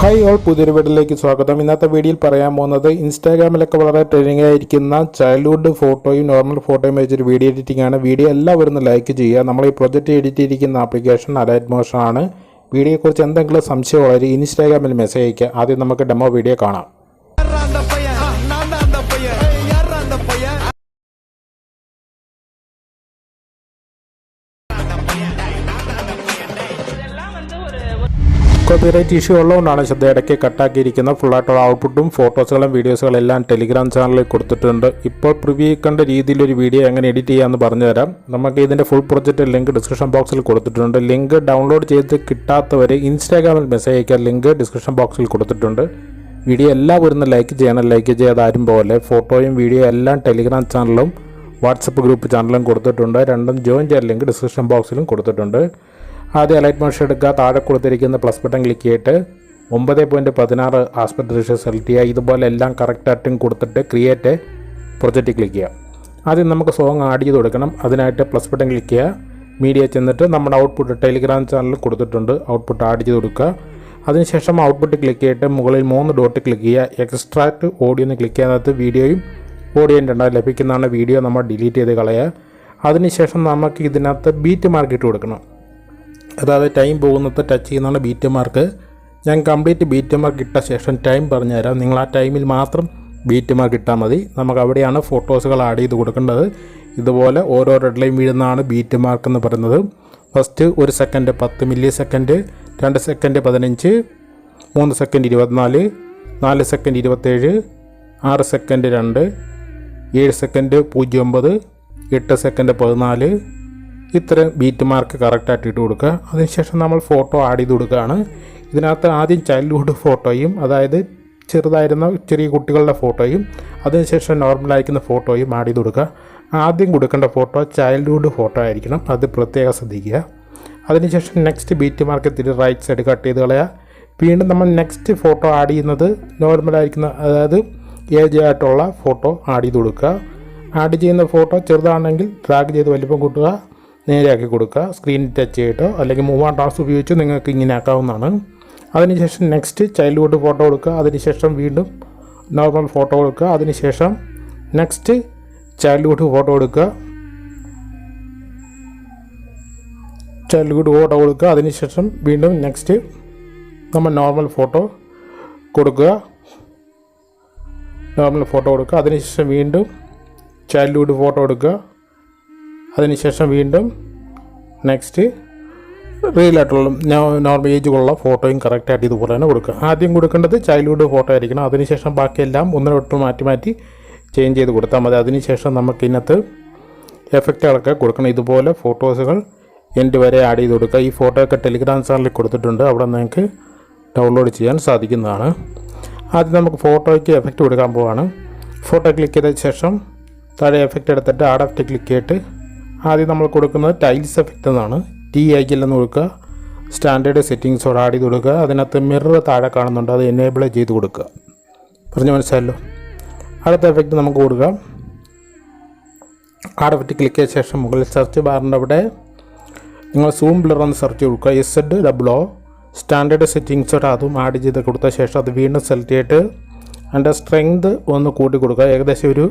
Hi all പുതിയൊരു വീഡിയോയിലേക്ക് സ്വാഗതം. ഇന്നത്തെ വീഡിയോയിൽ പറയാൻ പോകുന്നത് ഇൻസ്റ്റാഗ്രാമിലൊക്കെ വളരെ ട്രെൻഡിങ് ആയിരിക്കുന്ന ചൈൽഡ്ഹുഡ് ഫോട്ടോയും നോർമൽ ഫോട്ടോയും വെച്ചൊരു വീഡിയോ എഡിറ്റിംഗ് ആണ്. വീഡിയോ എല്ലാവരും ലൈക്ക് ചെയ്യുക. നമ്മൾ ഈ പ്രൊജക്റ്റ് എഡിറ്റ് ചെയ്തിരിക്കുന്ന ആപ്ലിക്കേഷൻ അലൈറ്റ് മോഷൻ ആണ്. വീഡിയോയെക്കുറിച്ച് എന്തെങ്കിലും സംശയമുള്ളവർ ഇൻസ്റ്റാഗ്രാമിൽ മെസ്സേജ് അയയ്ക്കുക. ആദ്യം നമുക്ക് ഡെമോ വീഡിയോ കാണാം. കോപ്പിറൈറ്റ് ഇഷ്യൂ ഉള്ളതുകൊണ്ടാണ് ശ്രദ്ധ ഇടയ്ക്ക് കട്ടാക്കിയിരിക്കുന്ന ഫുള്ളായിട്ടുള്ള ഔട്ട്പുട്ടും ഫോട്ടോസുകളും വീഡിയോസുകളും എല്ലാം ടെലിഗ്രാം ചാനലിൽ കൊടുത്തിട്ടുണ്ട്. ഇപ്പോൾ പ്രിവ്യൂ കണ്ട രീതിയിൽ ഒരു വീഡിയോ എങ്ങനെ എഡിറ്റ് ചെയ്യാമെന്ന് പറഞ്ഞുതരാം നമുക്ക് ഇതിന്റെ ഫുൾ പ്രൊജക്റ്റ് ലിങ്ക് ഡിസ്ക്രിപ്ഷൻ ബോക്സിൽ കൊടുത്തിട്ടുണ്ട്. ലിങ്ക് ഡൗൺലോഡ് ചെയ്ത് കിട്ടാത്തവർ ഇൻസ്റ്റാഗ്രാമിൽ മെസ്സേജ് അയക്കാൻ ലിങ്ക് ഡിസ്ക്രിപ്ഷൻ ബോക്സിൽ കൊടുത്തിട്ടുണ്ട്. വീഡിയോ എല്ലാം ഒന്ന് ലൈക്ക് ചെയ്യണം. ലൈക്ക് ചെയ്താരും പോലെ ഫോട്ടോയും വീഡിയോ എല്ലാം ടെലിഗ്രാം ചാനലും വാട്സപ്പ് ഗ്രൂപ്പ് ചാനലും കൊടുത്തിട്ടുണ്ട്. രണ്ടും ജോയിൻ ചെയ്യാൻ ലിങ്ക് ഡിസ്ക്രിപ്ഷൻ ബോക്സിലും കൊടുത്തിട്ടുണ്ട്. ആദ്യം അലൈറ്റ് മോഷൻ എടുക്കുക. താഴെ കൊടുത്തിരിക്കുന്ന പ്ലസ് ബട്ടൺ ക്ലിക്ക് ചെയ്തിട്ട് ഒമ്പത് പോയിന്റ് പതിനാറ് ആസ്പെക്ട് റേഷ്യോ സെലക്ട് ചെയ്യുക. ഇതുപോലെ എല്ലാം കറക്റ്റായിട്ടും കൊടുത്തിട്ട് ക്രിയേറ്റ് പ്രൊജക്റ്റ് ക്ലിക്ക് ചെയ്യുക. ആദ്യം നമുക്ക് സോങ് ആഡ് ചെയ്ത് കൊടുക്കണം. അതിനായിട്ട് പ്ലസ് ബട്ടൺ ക്ലിക്ക് ചെയ്യുക. മീഡിയ ചെന്നിട്ട് നമ്മുടെ ഔട്ട്പുട്ട് ടെലിഗ്രാം ചാനലിൽ കൊടുത്തിട്ടുണ്ട്. ഔട്ട്പുട്ട് ആഡ് ചെയ്ത് കൊടുക്കുക. അതിനുശേഷം ഔട്ട്പുട്ട് ക്ലിക്ക് ചെയ്തിട്ട് മുകളിൽ മൂന്ന് ഡോട്ട് ക്ലിക്ക് ചെയ്യുക. എക്സ്ട്രാക്ട് ഓഡിയോ എന്ന് ക്ലിക്ക് ചെയ്യുന്നത് വീഡിയോയും ഓഡിയോ രണ്ടായി ലഭിക്കുന്നതാണ് വീഡിയോ നമ്മൾ ഡിലീറ്റ് ചെയ്ത് കളയുക. അതിനുശേഷം നമുക്ക് ഇതിനകത്ത് ബീറ്റ് മാർക്ക് ഇട്ട് കൊടുക്കണം. അതായത് ടൈം പോകുന്നത് ടച്ച് ചെയ്യുന്നതാണ് ബീറ്റ് മാർക്ക് ഞാൻ കംപ്ലീറ്റ് ബീറ്റ് മാർക്ക് ഇട്ട ശേഷം ടൈം പറഞ്ഞുതരാം. നിങ്ങൾ ആ ടൈമിൽ മാത്രം ബീറ്റ് മാർക്ക് ഇട്ടാൽ മതി. നമുക്ക് അവിടെയാണ് ഫോട്ടോസുകൾ ആഡ് ചെയ്ത് കൊടുക്കേണ്ടത്. ഇതുപോലെ ഓരോ റെഡ് ലൈൻ വീഴുന്നതാണ് ബീറ്റ് മാർക്ക് എന്ന് പറയുന്നത്. ഫസ്റ്റ് ഒരു സെക്കൻഡ് പത്ത് മില്ലി സെക്കൻഡ് രണ്ട് സെക്കൻഡ് പതിനഞ്ച് മൂന്ന് സെക്കൻഡ് ഇരുപത്തിനാല് നാല് സെക്കൻഡ് ഇരുപത്തേഴ് ആറ് സെക്കൻഡ് രണ്ട് ഏഴ് സെക്കൻഡ് പൂജ്യം ഒമ്പത് എട്ട് സെക്കൻഡ് പതിനാല് ഇത്രയും ബീറ്റ് മാർക്ക് കറക്റ്റായിട്ട് ഇട്ട് കൊടുക്കുക. അതിനുശേഷം നമ്മൾ ഫോട്ടോ ആഡ് ചെയ്ത് കൊടുക്കുകയാണ്. ഇതിനകത്ത് ആദ്യം ചൈൽഡ്ഹുഡ് ഫോട്ടോയും അതായത് ചെറുതായിരുന്ന ചെറിയ കുട്ടികളുടെ ഫോട്ടോയും അതിനുശേഷം നോർമൽ അയക്കുന്ന ഫോട്ടോയും ആഡ് ചെയ്ത് കൊടുക്കുക. ആദ്യം കൊടുക്കേണ്ട ഫോട്ടോ ചൈൽഡ്ഹുഡ് ഫോട്ടോ ആയിരിക്കണം. അത് പ്രത്യേകം ശ്രദ്ധിക്കുക. അതിനുശേഷം നെക്സ്റ്റ് ബീറ്റ് മാർക്ക് തിരി റൈറ്റ് സൈഡ് കട്ട് ചെയ്ത് കളയുക. വീണ്ടും നമ്മൾ നെക്സ്റ്റ് ഫോട്ടോ ആഡ് ചെയ്യുന്നത് നോർമലായിരിക്കുന്ന അതായത് ഏജ് ആയിട്ടുള്ള ഫോട്ടോ ആഡ് ചെയ്ത് കൊടുക്കുക. ആഡ് ചെയ്യുന്ന ഫോട്ടോ ചെറുതാണെങ്കിൽ ഡ്രാഗ് ചെയ്ത് വലിപ്പം കൂട്ടുക. നേരെയാക്കി കൊടുക്കുക. സ്ക്രീൻ ടച്ച് ചെയ്തിട്ടോ അല്ലെങ്കിൽ മൂവ് ആൻഡ് ടാസ് ഉപയോഗിച്ച് നിങ്ങൾക്ക് ഇങ്ങനെ ആക്കാവുന്നതാണ്. അതിനുശേഷം നെക്സ്റ്റ് ചൈൽഡ്ഹുഡ് ഫോട്ടോ കൊടുക്കുക അതിനുശേഷം വീണ്ടും നോർമൽ ഫോട്ടോ കൊടുക്കുക അതിനുശേഷം നെക്സ്റ്റ് ചൈൽഡ്ഹുഡ് ഫോട്ടോ കൊടുക്കുക ചൈൽഡ്ഹുഡ് ഫോട്ടോ കൊടുക്കുക അതിനുശേഷം വീണ്ടും നെക്സ്റ്റ് നമ്മൾ നോർമൽ ഫോട്ടോ കൊടുക്കുക. നോർമൽ ഫോട്ടോ കൊടുക്കുക അതിനുശേഷം വീണ്ടും ചൈൽഡ്ഹുഡ് ഫോട്ടോ എടുക്കുക. അതിനുശേഷം വീണ്ടും നെക്സ്റ്റ് റിയലായിട്ടുള്ള നോർമൽ ഏജുള്ള ഫോട്ടോയും കറക്റ്റായിട്ട് ഇതുപോലെ തന്നെ കൊടുക്കുക. ആദ്യം കൊടുക്കേണ്ടത് ചൈൽഡ്ഹുഡ് ഫോട്ടോ ആയിരിക്കണം. അതിനുശേഷം ബാക്കിയെല്ലാം ഒന്നിനൊട്ട് മാറ്റി മാറ്റി ചേഞ്ച് ചെയ്ത് കൊടുത്താൽ മതി. അതിനുശേഷം നമുക്ക് ഇതിനകത്ത് എഫക്റ്റുകളൊക്കെ കൊടുക്കണം. ഇതുപോലെ ഫോട്ടോസുകൾ എന്റെ വരെ ആഡ് ചെയ്ത് കൊടുക്കുക. ഈ ഫോട്ടോ ഒക്കെ ടെലിഗ്രാം ചാനലിൽ കൊടുത്തിട്ടുണ്ട്. അവിടെ നിങ്ങൾക്ക് ഡൗൺലോഡ് ചെയ്യാൻ സാധിക്കുന്നതാണ്. ആദ്യം നമുക്ക് ഫോട്ടോയ്ക്ക് എഫക്റ്റ് കൊടുക്കാൻ പോവാണ്. ഫോട്ടോ ക്ലിക്ക് ചെയ്ത ശേഷം താഴെ എഫക്റ്റ് എടുത്തിട്ട് ആഡ് എഫക്റ്റ് ക്ലിക്ക് ചെയ്തിട്ട് ആദ്യം നമ്മൾ കൊടുക്കുന്നത് ടൈൽസ് എഫക്റ്റ് എന്നാണ്. ടി ഐ എൽ എന്ന് കൊടുക്കുക. സ്റ്റാൻഡേർഡ് സെറ്റിങ്സോട് ആഡ് ചെയ്ത് കൊടുക്കുക. അതിനകത്ത് മിറർ താഴെ കാണുന്നുണ്ട്. അത് എനേബിൾ ചെയ്ത് കൊടുക്കുക. പറഞ്ഞു മനസ്സിലായല്ലോ? അടുത്ത എഫക്റ്റ് നമുക്ക് കൊടുക്കാം. ആഡ് എഫക്റ്റ് ക്ലിക്ക് ചെയ്ത ശേഷം മുകളിൽ സെർച്ച് ബാറിന്റെ അവിടെ നിങ്ങൾ സൂം ബ്ലർ എന്ന് സെർച്ച് കൊടുക്കുക. S Z double O standard സെറ്റിങ്സോട് അതും ആഡ് ചെയ്ത് കൊടുത്ത ശേഷം അത് വീണ്ടും സെലക്ട് ചെയ്തിട്ട് അതിന്റെ സ്ട്രെങ്ത് ഒന്ന് കൂട്ടി കൊടുക്കുക. ഏകദേശം ഒരു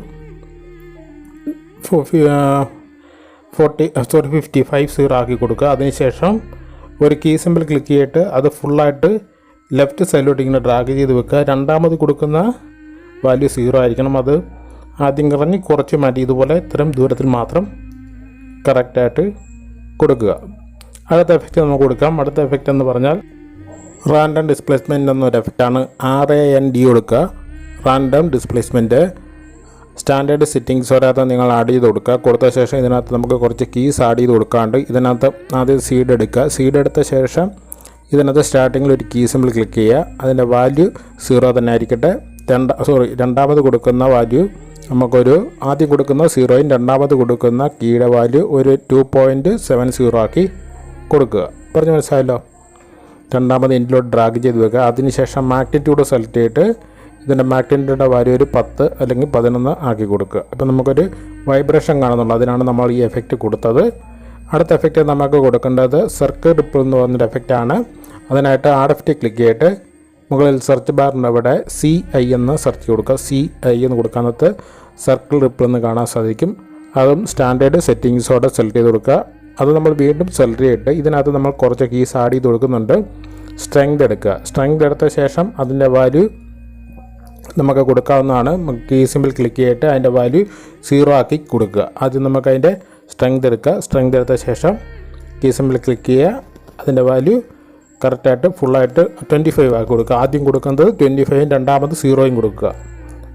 forty sorry fifty five zero ആക്കി കൊടുക്കുക. അതിനുശേഷം ഒരു കീ സിമ്പിൾ ക്ലിക്ക് ചെയ്തിട്ട് അത് ഫുള്ളായിട്ട് ലെഫ്റ്റ് സൈഡിലോട്ട് ഇങ്ങനെ ഡ്രാഗ് ചെയ്ത് വെക്കുക. രണ്ടാമത് കൊടുക്കുന്ന വാല്യൂ സീറോ ആയിരിക്കണം അത്. ആദ്യം കളഞ്ഞ് കുറച്ച് മാറ്റി ഇതുപോലെ ഇത്തരം ദൂരത്തിൽ മാത്രം കറക്റ്റായിട്ട് കൊടുക്കുക. അടുത്ത എഫക്റ്റ് നമുക്ക് കൊടുക്കാം. അടുത്ത എഫക്റ്റ് എന്ന് പറഞ്ഞാൽ റാൻഡം ഡിസ്പ്ലേസ്മെന്റ് എന്നൊരു എഫക്റ്റാണ് ആർ എ എൻ ഡി കൊടുക്കുക. റാൻഡം ഡിസ്പ്ലേസ്മെന്റ് സ്റ്റാൻഡേർഡ് സെറ്റിങ്സ് വരാത്ത നിങ്ങൾ ആഡ് ചെയ്ത് കൊടുക്കുക. കൊടുത്ത ശേഷം ഇതിനകത്ത് നമുക്ക് കുറച്ച് കീസ് ആഡ് ചെയ്ത് കൊടുക്കാണ്ട് ഇതിനകത്ത് ആദ്യം സീഡ് എടുക്കുക. സീഡ് എടുത്ത ശേഷം ഇതിനകത്ത് സ്റ്റാർട്ടിങ്ങിൽ ഒരു കീ സിമ്പിൾ ക്ലിക്ക് ചെയ്യുക. അതിന്റെ വാല്യൂ സീറോ തന്നെ ആയിരിക്കട്ടെ. രണ്ട സോറി രണ്ടാമത് കൊടുക്കുന്ന വാല്യൂ നമുക്കൊരു ആദ്യം കൊടുക്കുന്ന സീറോയും രണ്ടാമത് കൊടുക്കുന്ന കീയുടെ വാല്യൂ ഒരു ടു പോയിന്റ് സെവൻ സീറോ ആക്കി കൊടുക്കുക. പറഞ്ഞു മനസ്സിലായല്ലോ? രണ്ടാമത് എൻഡിലോട്ട് ഡ്രാഗ് ചെയ്ത് വെക്കുക. അതിനുശേഷം മാഗ്നിറ്റ്യൂഡ് സെലക്ട് ചെയ്തിട്ട് ഇതിന്റെ മാഗ്നറ്റിന്റെ വാല്യൂ ഒരു പത്ത് അല്ലെങ്കിൽ പതിനൊന്ന് ആക്കി കൊടുക്കുക. അപ്പോൾ നമുക്കൊരു വൈബ്രേഷൻ കാണുന്നുള്ളൂ അതിനാണ് നമ്മൾ ഈ എഫക്റ്റ് കൊടുത്തത്. അടുത്ത എഫക്റ്റ് നമുക്ക് കൊടുക്കേണ്ടത് സർക്കിൾ റിപ്പിൾ എന്ന് പറഞ്ഞൊരു എഫക്റ്റാണ് അതിനായിട്ട് ആർ എഫ് ടി ക്ലിക്ക് ചെയ്തിട്ട് മുകളിൽ സെർച്ച് ബാറിന്റെ അവിടെ സി ഐ എന്ന് സെർച്ച് കൊടുക്കുക. സി ഐ എന്ന് കൊടുക്കാനകത്ത് സർക്കിൾ റിപ്പിൾ എന്ന് കാണാൻ സാധിക്കും. അതും സ്റ്റാൻഡേർഡ് സെറ്റിങ്സോടെ സെലക്ട് ചെയ്ത് കൊടുക്കുക. അത് നമ്മൾ വീണ്ടും സെലക്ട് ചെയ്തിട്ട് ഇതിനകത്ത് നമ്മൾ കുറച്ച് കീസ് ആഡ് ചെയ്ത് കൊടുക്കുന്നുണ്ട്. സ്ട്രെങ്ത് എടുക്കുക. സ്ട്രെങ്ത് എടുത്ത ശേഷം അതിന്റെ വാല്യൂ നമുക്ക് കൊടുക്കാവുന്നതാണ്. കീ സിമ്പിൾ ക്ലിക്ക് ചെയ്തിട്ട് അതിന്റെ വാല്യൂ സീറോ ആക്കി കൊടുക്കുക. ആദ്യം നമുക്ക് അതിന്റെ സ്ട്രെങ്ത് എടുക്കുക. സ്ട്രെങ്ത് എടുത്ത ശേഷം കീ സിമ്പിൾ ക്ലിക്ക് ചെയ്യുക. അതിന്റെ വാല്യൂ കറക്റ്റായിട്ട് ഫുള്ളായിട്ട് ട്വന്റി ഫൈവ് ആക്കി കൊടുക്കുക. ആദ്യം കൊടുക്കുന്നത് ട്വന്റി ഫൈവും രണ്ടാമത് സീറോയും കൊടുക്കുക.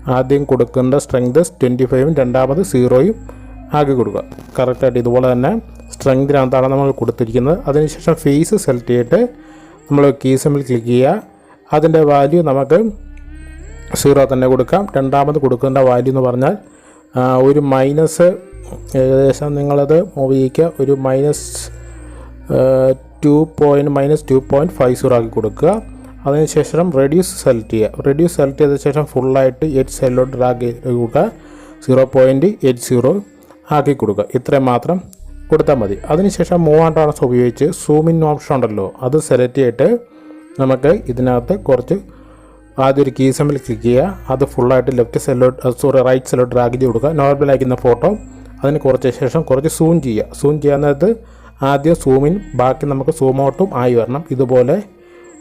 ആദ്യം കൊടുക്കേണ്ട സ്ട്രെങ്ത് ട്വന്റി ഫൈവും രണ്ടാമത് സീറോയും ആക്കി കൊടുക്കുക. കറക്റ്റായിട്ട് ഇതുപോലെ തന്നെ സ്ട്രെങ്തിനകത്താണ് നമ്മൾ കൊടുത്തിരിക്കുന്നത്. അതിനുശേഷം ഫേസ് സെലക്ട് ചെയ്തിട്ട് നമ്മൾ കീ സിമ്പിൾ ക്ലിക്ക് ചെയ്യുക. അതിന്റെ വാല്യൂ നമുക്ക് സീറോ തന്നെ കൊടുക്കാം. രണ്ടാമത് കൊടുക്കേണ്ട വാല്യൂ എന്ന് പറഞ്ഞാൽ ഒരു മൈനസ് ഏകദേശം നിങ്ങളത് ഉപയോഗിക്കുക ഒരു minus two point minus two point five zero ആക്കി കൊടുക്കുക. അതിനുശേഷം റെഡ്യൂസ് സെലക്ട് ചെയ്യുക. റെഡ്യൂസ് സെലക്ട് ചെയ്ത ശേഷം ഫുള്ളായിട്ട് എയ്റ്റ് സെല്ലോട്ട് ഡ്രാഗ് കൊടുക്കുക. സീറോ പോയിന്റ് എയ്റ്റ് സീറോ ആക്കി കൊടുക്കുക. ഇത്രയും മാത്രം കൊടുത്താൽ മതി. അതിനുശേഷം മൂവ് ആൻഡ് ട്രാൻസ് ഉപയോഗിച്ച് സൂമിൻ ഓപ്ഷൻ ഉണ്ടല്ലോ. അത് സെലക്ട് ചെയ്തിട്ട് നമുക്ക് ഇതിനകത്ത് കുറച്ച് ആദ്യം ഒരു കീ ക്ലിക്ക് ചെയ്യുക. അത് ഫുള്ളായിട്ട് ലെഫ്റ്റ് സൈഡിലോട്ട് സോറി റൈറ്റ് സൈഡിലോട്ട് ഡ്രാഗ് ചെയ്ത് കൊടുക്കുക. നോർമൽ അയക്കുന്ന ഫോട്ടോ അതിന് കുറച്ച് ശേഷം കുറച്ച് സൂം ചെയ്യുക. സൂം ചെയ്യാന്നത് ആദ്യം സൂമിൻ ബാക്കി നമുക്ക് സൂം ഔട്ടും ആയി വരണം. ഇതുപോലെ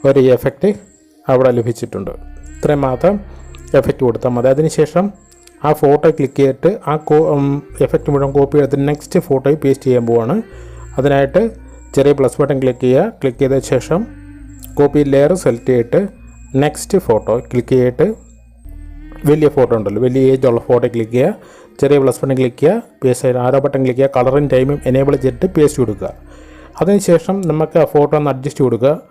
ഒരു എഫക്റ്റ് അവിടെ ലഭിച്ചിട്ടുണ്ട്. ഇത്രയും മാത്രം എഫക്റ്റ് കൊടുത്താൽ മതി. അതിനുശേഷം ആ ഫോട്ടോ ക്ലിക്ക് ചെയ്തിട്ട് ആ കോ എഫക്റ്റ് മുഴുവൻ കോപ്പി എടുത്ത് നെക്സ്റ്റ് ഫോട്ടോയിൽ പേസ്റ്റ് ചെയ്യാൻ പോവാണ്. അതിനായിട്ട് ചെറിയ പ്ലസ് ബട്ടൺ ക്ലിക്ക് ചെയ്യുക. ക്ലിക്ക് ചെയ്ത ശേഷം കോപ്പി ലെയർ സെലക്ട് ചെയ്തിട്ട് നെക്സ്റ്റ് ഫോട്ടോ ക്ലിക്ക് ചെയ്തിട്ട് വലിയ ഫോട്ടോ ഉണ്ടല്ലോ. വലിയ ഏജ് ഉള്ള ഫോട്ടോ ക്ലിക്ക് ചെയ്യുക. ചെറിയ പ്ലസ് ബട്ടൺ ക്ലിക്ക് ചെയ്യുക. പേസ്റ്റ് ചെയ്ത് ആരോ ബട്ടൺ ക്ലിക്ക് ചെയ്യുക. കളറും ടൈമും എനേബിൾ ചെയ്തിട്ട് പേസ്റ്റ് കൊടുക്കുക. അതിനുശേഷം നമുക്ക് ആ ഫോട്ടോ ഒന്ന് അഡ്ജസ്റ്റ് കൊടുക്കുക.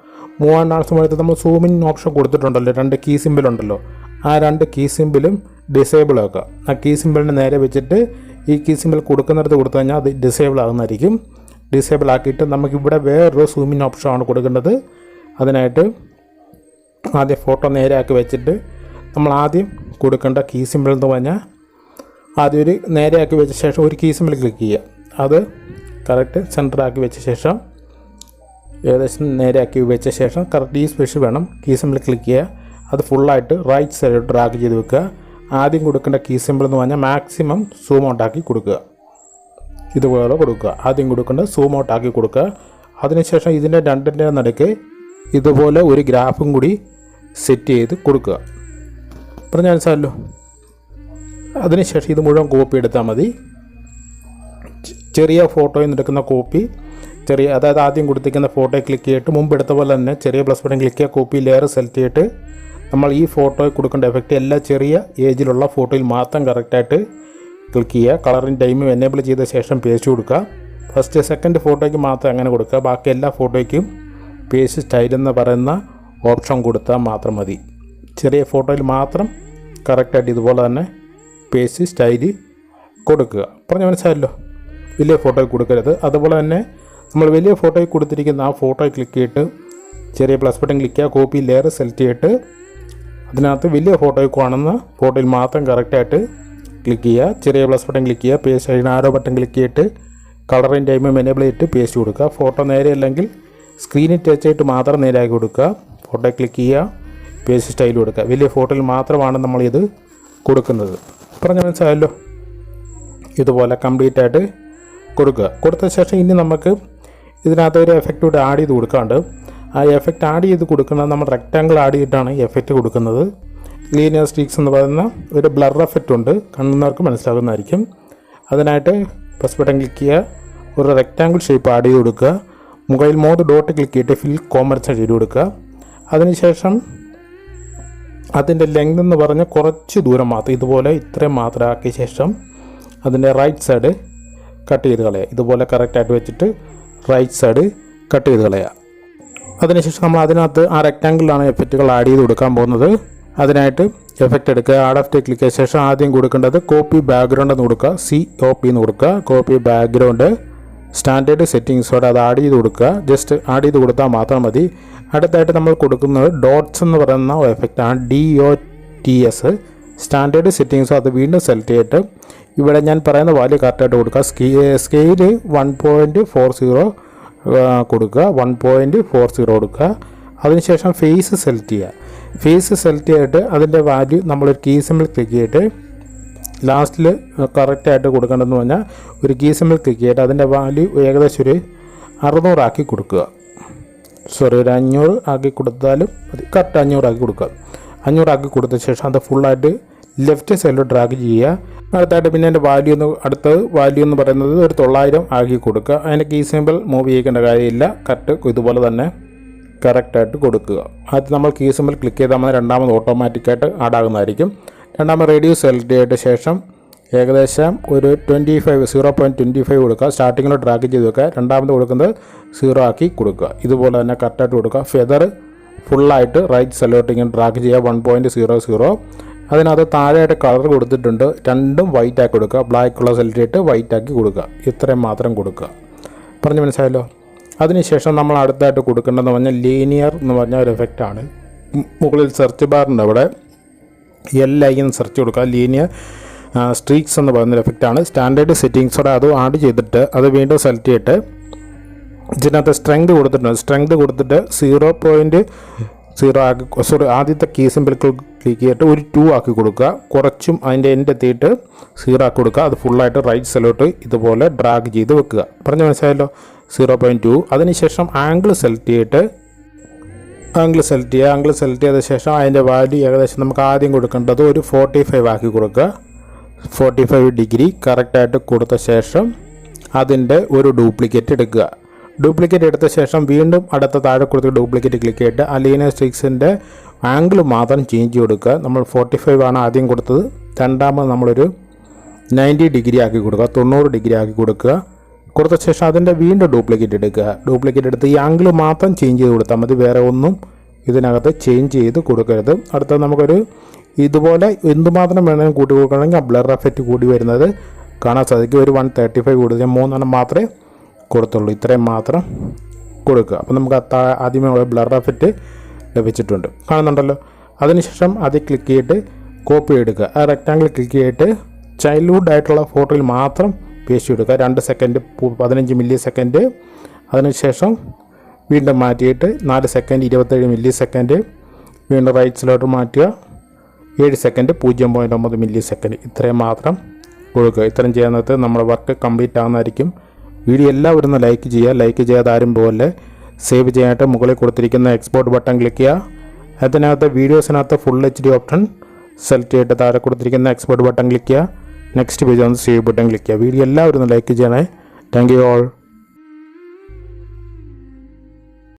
മൂവാം നാൾ സമയത്ത് നമ്മൾ സൂമിങ് ഓപ്ഷൻ കൊടുത്തിട്ടുണ്ടല്ലോ. രണ്ട് കീ സിമ്പിൾ ഉണ്ടല്ലോ. ആ രണ്ട് കീ സിമ്പിളും ഡിസേബിൾ ആക്കുക. ആ കീ സിമ്പിളിന് നേരെ വെച്ചിട്ട് ഈ കീ സിമ്പിൾ കൊടുക്കുന്നിടത്ത് കൊടുത്തു കഴിഞ്ഞാൽ അത് ഡിസേബിൾ ആകുന്നതായിരിക്കും. ഡിസേബിൾ ആക്കിയിട്ട് നമുക്കിവിടെ വേറൊരു സൂമിൻ ഓപ്ഷനാണ് കൊടുക്കേണ്ടത്. അതിനായിട്ട് ആദ്യം ഫോട്ടോ നേരെയാക്കി വെച്ചിട്ട് നമ്മൾ ആദ്യം കൊടുക്കേണ്ട കീ സിമ്പിൾ എന്ന് പറഞ്ഞാൽ ആദ്യം ഒരു നേരെയാക്കി വെച്ച ശേഷം ഒരു കീ സിമ്പിൾ ക്ലിക്ക് ചെയ്യുക. അത് കറക്റ്റ് സെന്ററാക്കി വെച്ച ശേഷം ഏകദേശം നേരെയാക്കി വെച്ച ശേഷം കറക്റ്റ് ഈ സ്പെഷ്യൽ വേണം. കീ സിമ്പിൾ ക്ലിക്ക് ചെയ്യുക. അത് ഫുള്ളായിട്ട് റൈറ്റ് സൈഡ് ഡ്രാഗ് ചെയ്ത് വെക്കുക. ആദ്യം കൊടുക്കേണ്ട കീ സിമ്പിൾ എന്ന് പറഞ്ഞാൽ മാക്സിമം സൂം ഔട്ട് ആക്കി കൊടുക്കുക. ഇതുപോലെ കൊടുക്കുക. ആദ്യം കൊടുക്കേണ്ട സൂം ഔട്ട് ആക്കി കൊടുക്കുക. അതിനുശേഷം ഇതിന്റെ രണ്ടിന്റെ നടുക്ക് ഇതുപോലെ ഒരു ഗ്രാഫും കൂടി സെറ്റ് ചെയ്ത് കൊടുക്കുക. പറഞ്ഞ മനസ്സിലല്ലോ അതിനുശേഷം ഇത് മുഴുവൻ കോപ്പി എടുത്താൽ മതി. ചെറിയ ഫോട്ടോയിൽ നിന്നെടുക്കുന്ന കോപ്പി ചെറിയ അതായത് ആദ്യം കൊടുത്തിരിക്കുന്ന ഫോട്ടോ ക്ലിക്ക് ചെയ്തിട്ട് മുമ്പ് എടുത്ത പോലെ തന്നെ ചെറിയ പ്ലസ് ബട്ടൺ ക്ലിക്ക് ചെയ്യുക കോപ്പി ലെയർ സെലക്ട് ചെയ്തിട്ട് നമ്മൾ ഈ ഫോട്ടോയിൽ കൊടുക്കേണ്ട എഫക്റ്റ് എല്ലാ ചെറിയ ഏജിലുള്ള ഫോട്ടോയിൽ മാത്രം കറക്റ്റായിട്ട് ക്ലിക്ക് ചെയ്യുക. കളറിന്റെ ടൈമും എനേബിൾ ചെയ്ത ശേഷം പേസ്റ്റ് കൊടുക്കുക. ഫസ്റ്റ് സെക്കൻഡ് ഫോട്ടോയ്ക്ക് മാത്രം അങ്ങനെ കൊടുക്കുക. ബാക്കി എല്ലാ ഫോട്ടോയ്ക്കും പേസ്റ്റ് സ്റ്റൈൽ എന്ന് പറയുന്ന ഓപ്ഷൻ കൊടുത്താൽ മാത്രം മതി. ചെറിയ ഫോട്ടോയിൽ മാത്രം കറക്റ്റായിട്ട് ഇതുപോലെ തന്നെ പേസ്റ്റ് സ്റ്റൈൽ കൊടുക്കുക. പറഞ്ഞ മനസ്സിലായല്ലോ? വലിയ ഫോട്ടോയിൽ കൊടുക്കരുത്. അതുപോലെ തന്നെ നമ്മൾ വലിയ ഫോട്ടോയിൽ കൊടുത്തിരിക്കുന്ന ആ ഫോട്ടോ ക്ലിക്ക് ചെയ്തിട്ട് ചെറിയ പ്ലസ് ബട്ടൺ ക്ലിക്ക് ചെയ്യുക. കോപ്പി ലെയർ സെലക്ട് ചെയ്തിട്ട് അതിനകത്ത് വലിയ ഫോട്ടോയിൽ കാണുന്ന ഫോട്ടോയിൽ മാത്രം കറക്റ്റായിട്ട് ക്ലിക്ക് ചെയ്യുക. ചെറിയ പ്ലസ് ബട്ടൺ ക്ലിക്ക് ചെയ്യുക. പേസ്റ്റ് അതിന് ആരോ ബട്ടൺ ക്ലിക്ക് ചെയ്തിട്ട് കളറിന്റെ ടൈമും എനേബിൾ ചെയ്തിട്ട് പേസ്റ്റ് കൊടുക്കുക. ഫോട്ടോ നേരെ അല്ലെങ്കിൽ സ്ക്രീനിൽ ടച്ച് ചെയ്തിട്ട് മാത്രം നേരെയാക്കി കൊടുക്കുക. ഫോട്ടോ ക്ലിക്ക് ചെയ്യുക പേജ് സ്റ്റൈൽ കൊടുക്കുക. വലിയ ഫോട്ടോയിൽ മാത്രമാണ് നമ്മളിത് കൊടുക്കുന്നത്. പറഞ്ഞ മനസ്സിലായല്ലോ? ഇതുപോലെ കംപ്ലീറ്റ് ആയിട്ട് കൊടുക്കുക. കൊടുത്ത ശേഷം ഇനി നമുക്ക് ഇതിനകത്ത് ഒരു എഫക്റ്റ് കൂടെ ആഡ് ചെയ്ത് കൊടുക്കാണ്ട് ആ എഫക്റ്റ് ആഡ് ചെയ്ത് കൊടുക്കുന്നത് നമ്മൾ റെക്റ്റാങ്കിൾ ആഡ് ചെയ്തിട്ടാണ് ഈ എഫക്റ്റ് കൊടുക്കുന്നത്. ലീനിയർ സ്റ്റിക്സ് എന്ന് പറയുന്ന ഒരു ബ്ലർ എഫക്റ്റ് ഉണ്ട്. കാണുന്നവർക്ക് മനസ്സിലാകുന്നതായിരിക്കും. അതിനായിട്ട് പ്ലസ് ബട്ടൺ ക്ലിക്ക് ചെയ്യുക. ഒരു റെക്റ്റാങ്കിൾ ഷേപ്പ് ആഡ് ചെയ്ത് കൊടുക്കുക. മുകളിൽ മൂന്ന് ഡോട്ട് ക്ലിക്ക് ചെയ്തിട്ട് ഫിൽ കോമർസ് ചെയ്ത് കൊടുക്കുക. അതിനുശേഷം അതിന്റെ ലെങ്ത് എന്ന് പറഞ്ഞാൽ കുറച്ച് ദൂരം മാത്രം ഇതുപോലെ ഇത്രയും മാത്രം ആക്കിയ ശേഷം അതിന്റെ റൈറ്റ് സൈഡ് കട്ട് ചെയ്ത് കളയുക. ഇതുപോലെ കറക്റ്റായിട്ട് വെച്ചിട്ട് റൈറ്റ് സൈഡ് കട്ട് ചെയ്ത് കളയുക. അതിനുശേഷം നമ്മൾ അതിനകത്ത് ആ റെക്റ്റാങ്കിളിലാണ് എഫക്റ്റുകൾ ആഡ് ചെയ്ത് കൊടുക്കാൻ പോകുന്നത്. അതിനായിട്ട് എഫക്റ്റ് എടുക്കുക. ആഡ് ഓഫ് ക്ലിക്ക് ചെയ്ത ശേഷം ആദ്യം കൊടുക്കേണ്ടത് കോപ്പി ബാക്ക്ഗ്രൗണ്ട് എന്ന് കൊടുക്കുക. സി ഒ പി എന്ന് കൊടുക്കുക. കോപ്പി ബാക്ക്ഗ്രൗണ്ട് സ്റ്റാൻഡേർഡ് സെറ്റിങ്സോടെ അത് ആഡ് ചെയ്ത് കൊടുക്കുക. ജസ്റ്റ് ആഡ് ചെയ്ത് കൊടുത്താൽ മാത്രം മതി. അടുത്തായിട്ട് നമ്മൾ കൊടുക്കുന്നത് ഡോട്ട്സ് എന്ന് പറയുന്ന എഫക്റ്റാണ് D O T S standard settings അത് വീണ്ടും സെലക്ട് ചെയ്തിട്ട് ഇവിടെ ഞാൻ പറയുന്ന വാല്യൂ കറക്റ്റായിട്ട് കൊടുക്കുക. സ്കെ scale one point four zero കൊടുക്കുക. വൺ പോയിന്റ് ഫോർ സീറോ കൊടുക്കുക. അതിനുശേഷം ഫേസ് സെലക്ട് ചെയ്യുക. ഫേസ് സെലക്ട് ചെയ്തിട്ട് അതിന്റെ വാല്യൂ നമ്മളൊരു കീ സിമ്പിൾ ക്ലിക്ക് ചെയ്തിട്ട് ലാസ്റ്റിൽ കറക്റ്റായിട്ട് കൊടുക്കേണ്ടതെന്ന് പറഞ്ഞാൽ ഒരു സിമ്പിൾ ക്ലിക്ക് ചെയ്തിട്ട് അതിന്റെ വാല്യൂ ഏകദേശം ഒരു അറുന്നൂറാക്കി കൊടുക്കുക. സോറി ഒരു അഞ്ഞൂറ് ആക്കി കൊടുത്താലും മതി. കറക്റ്റ് അഞ്ഞൂറാക്കി കൊടുക്കുക. അഞ്ഞൂറാക്കി കൊടുത്ത ശേഷം അത് ഫുള്ളായിട്ട് ലെഫ്റ്റ് സൈഡിൽ ഡ്രാഗ് ചെയ്യുക. അടുത്തായിട്ട് പിന്നെ എന്റെ വാല്യൂ എന്ന് അടുത്തത് വാല്യൂ എന്ന് പറയുന്നത് ഒരു തൊള്ളായിരം ആക്കി കൊടുക്കുക. അതിന്റെ കീ സിമ്പിൾ മൂവ് ചെയ്യിക്കേണ്ട കാര്യമില്ല. കറക്റ്റ് ഇതുപോലെ തന്നെ കറക്റ്റായിട്ട് കൊടുക്കുക. ആദ്യം നമ്മൾ കീ സിമ്പിൾ ക്ലിക്ക് ചെയ്താൽ മതി. രണ്ടാമത് ഓട്ടോമാറ്റിക്കായിട്ട് ആഡ് ആകുന്നതായിരിക്കും. രണ്ടാമത് റേഡിയോ സെലക്ട് ശേഷം ഏകദേശം ഒരു twenty five zero point twenty five കൊടുക്കുക. സ്റ്റാർട്ടിങ്ങിൽ ട്രാക്ക് ചെയ്ത് വെക്കുക രണ്ടാമത് കൊടുക്കുന്നത് സീറോ ആക്കി കൊടുക്കുക. ഇതുപോലെ തന്നെ കറക്റ്റായിട്ട് കൊടുക്കുക. ഫെദർ ഫുള്ളായിട്ട് റൈറ്റ് സൈഡിലോട്ട് ട്രാക്ക് ചെയ്യുക. വൺ പോയിന്റ് സീറോ സീറോ അതിനകത്ത് താഴെയായിട്ട് കളർ കൊടുത്തിട്ടുണ്ട്. രണ്ടും വൈറ്റ് ആക്കി കൊടുക്കുക. ബ്ലാക്ക് കളർ സെലക്ട് ചെയ്തിട്ട് വൈറ്റ് ആക്കി കൊടുക്കുക. ഇത്രയും മാത്രം കൊടുക്കുക. പറഞ്ഞു മനസ്സിലായല്ലോ? അതിനുശേഷം നമ്മൾ അടുത്തായിട്ട് കൊടുക്കേണ്ടതെന്ന് പറഞ്ഞാൽ ലീനിയർ എന്ന് പറഞ്ഞ ഒരു എഫക്റ്റാണ് മുകളിൽ സെർച്ച് ബാറിന്റെ അവിടെ. എൽ ഐ എന്ന് സെർച്ച് കൊടുക്കുക. ലീനിയർ സ്ട്രീക്സ് എന്ന് പറയുന്ന ഒരു എഫക്റ്റാണ് സ്റ്റാൻഡേർഡ് സെറ്റിങ്സോടെ അത് ആഡ് ചെയ്തിട്ട് അത് വീണ്ടും സെലക്ട് ചെയ്തിട്ട് ഇതിനകത്ത് സ്ട്രെങ്ത് കൊടുത്തിട്ടുണ്ട്. സ്ട്രെങ്ത് കൊടുത്തിട്ട് സീറോ പോയിന്റ് സീറോ ആക്കി സോറി ആദ്യത്തെ കീ സിമ്പിൾ ക്ലിക്ക് ചെയ്തിട്ട് ഒരു ടു ആക്കി കൊടുക്കുക. കുറച്ചും അതിന്റെ എൻഡ് എത്തിയിട്ട് സീറോ ആക്കി കൊടുക്കുക. അത് ഫുള്ളായിട്ട് റൈറ്റ് സൈഡിലോട്ട് ഇതുപോലെ ഡ്രാഗ് ചെയ്ത് വെക്കുക. പറഞ്ഞു മനസ്സിലായല്ലോ? സീറോ പോയിന്റ് ടു അതിനുശേഷം ആംഗിൾ സെലക്ട് ചെയ്തിട്ട് ആംഗിൾ സെലക്ട് ചെയ്യുക ആംഗിൾ സെലക്ട് ചെയ്ത ശേഷം അതിന്റെ വാല്യൂ ഏകദേശം നമുക്ക് ആദ്യം കൊടുക്കേണ്ടത് ഒരു ഫോർട്ടി ഫൈവ് ആക്കി കൊടുക്കുക. ഫോർട്ടി ഫൈവ് ഡിഗ്രി കറക്റ്റായിട്ട് കൊടുത്ത ശേഷം അതിന്റെ ഒരു ഡ്യൂപ്ലിക്കേറ്റ് എടുക്കുക. ഡ്യൂപ്ലിക്കേറ്റ് എടുത്ത ശേഷം വീണ്ടും അടുത്ത താഴെ കൊടുത്ത് ഡ്യൂപ്ലിക്കേറ്റ് ക്ലിക്ക് ചെയ്തിട്ട് അലീന സ്റ്റിക്സിന്റെ ആംഗിൾ മാത്രം ചേഞ്ച് കൊടുക്കുക. നമ്മൾ ഫോർട്ടി ഫൈവ് ആണ് ആദ്യം കൊടുത്തത്. രണ്ടാമത് നമ്മളൊരു നയന്റി ഡിഗ്രി ആക്കി കൊടുക്കുക. തൊണ്ണൂറ് ഡിഗ്രി ആക്കി കൊടുക്കുക. കൊടുത്ത ശേഷം അതിന്റെ വീണ്ടും ഡ്യൂപ്ലിക്കേറ്റ് എടുക്കുക. ഡ്യൂപ്ലിക്കേറ്റ് എടുത്ത് ഈ ആംഗിൾ മാത്രം ചേഞ്ച് ചെയ്ത് കൊടുത്താൽ മതി. വേറെ ഒന്നും ഇതിനകത്ത് ചേഞ്ച് ചെയ്ത് കൊടുക്കരുത്. അടുത്ത നമുക്കൊരു ഇതുപോലെ എന്തുമാത്രം വേണമെങ്കിലും കൂട്ടി കൊടുക്കണമെങ്കിൽ ആ ബ്ലർ എഫക്റ്റ് കൂടി വരുന്നത് കാണാൻ സാധിക്കും. ഒരു വൺ തേർട്ടി ഫൈവ് കൂടുതൽ മൂന്നെണ്ണം മാത്രമേ കൊടുത്തുള്ളൂ. ഇത്രയും മാത്രം കൊടുക്കുക. അപ്പോൾ നമുക്ക് ആദ്യമേ ബ്ലർ എഫക്റ്റ് ലഭിച്ചിട്ടുണ്ട്. കാണുന്നുണ്ടല്ലോ? അതിനുശേഷം അത് ക്ലിക്ക് ചെയ്തിട്ട് കോപ്പി എടുക്കുക. ആ റെക്റ്റാങ്കിൾ ക്ലിക്ക് ചെയ്തിട്ട് ചൈൽഡ്ഹുഡ് ആയിട്ടുള്ള ഫോട്ടോയിൽ മാത്രം പേസ്റ്റ് എടുക്കുക രണ്ട് സെക്കൻഡ് പതിനഞ്ച് മില്ലി സെക്കൻഡ് അതിനുശേഷം വീണ്ടും മാറ്റിയിട്ട് നാല് സെക്കൻഡ് ഇരുപത്തേഴ് മില്ലി സെക്കൻഡ് വീണ്ടും റൈറ്റ്സിലോട്ട് മാറ്റുക. ഏഴ് സെക്കൻഡ് പൂജ്യം പോയിന്റ് ഒമ്പത് മില്ലി സെക്കൻഡ് ഇത്രയും മാത്രം കൊടുക്കുക. ഇത്രയും ചെയ്യുന്നത് നമ്മുടെ വർക്ക് കംപ്ലീറ്റ് ആകുന്നതായിരിക്കും വീഡിയോ എല്ലാവരും ഒന്ന് ലൈക്ക് ചെയ്യുക. ലൈക്ക് ചെയ്യാതെ ആരും പോലെ സേവ് ചെയ്യാനായിട്ട് മുകളിൽ കൊടുത്തിരിക്കുന്ന എക്സ്പോർട്ട് ബട്ടൺ ക്ലിക്ക് ചെയ്യുക. അതിനകത്ത് വീഡിയോസിനകത്ത് full H D option select ചെയ്തിട്ട് താഴെ കൊടുത്തിരിക്കുന്ന എക്സ്പോർട്ട് ബട്ടൺ ക്ലിക്ക് ചെയ്യുക. നെക്സ്റ്റ് പേജ് ഒന്ന് സേവ് ബട്ടൺ ക്ലിക്ക് ചെയ്യുക വീഡിയോ എല്ലാവരും ലൈക്ക് ചെയ്യണേ. Thank you all